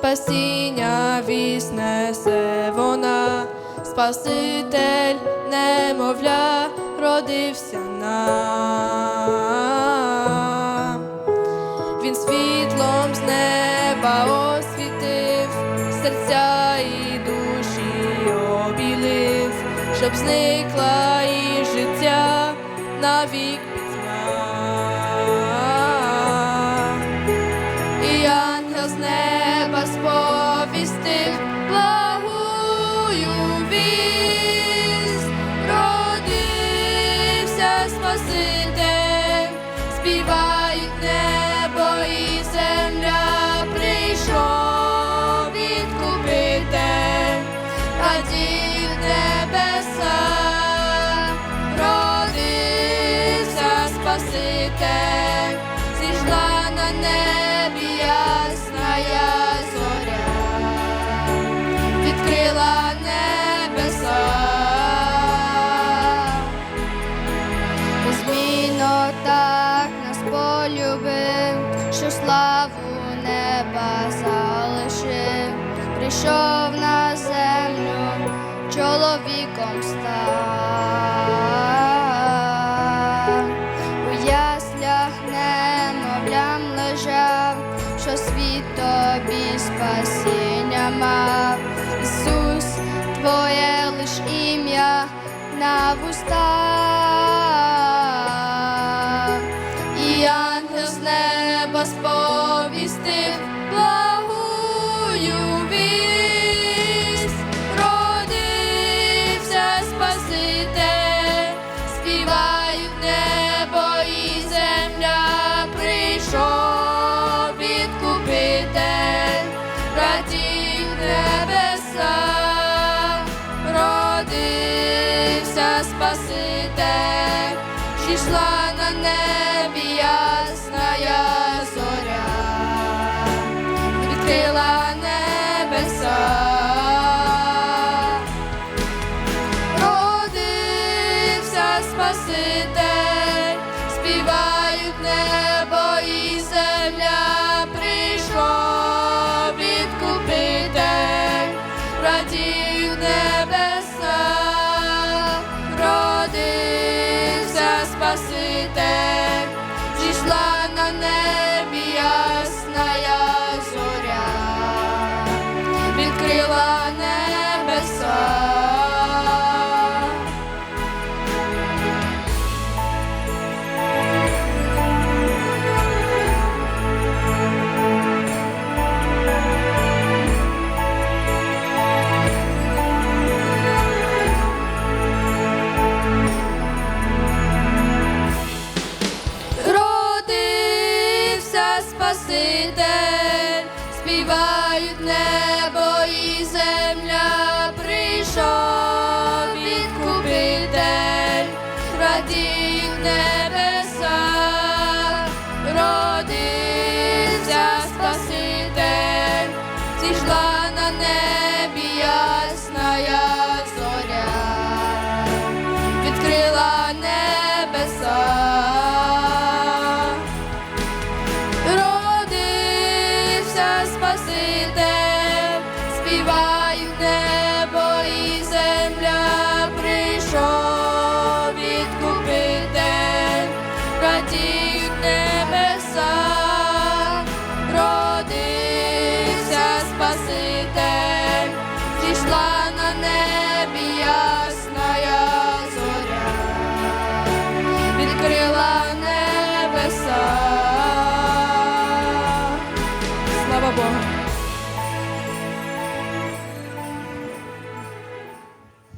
спасіння вість несе вона, Спаситель, немовля, родився нам. Він світлом з неба освітив, серця і душі обілив, щоб зникла і життя навік співають небо і земля, прийшов відкупитель, радів небеса, родився Спаситель, полюбив, що славу неба залишив, прийшов на землю, чоловіком став. У яслях немовлям лежав, що світ тобі спасіння мав. Ісус, твоє лиш ім'я на вустах. Співають небо земля, прийшов відкупитель, радів небеса, родився Спаситель, зійшла на Спаситель, Спаситель, співають небо і земля, прийшов відкупитель, радів небеса, родився Спаситель, зійшла Співають небо і земля, прийшов відкупитель, радіють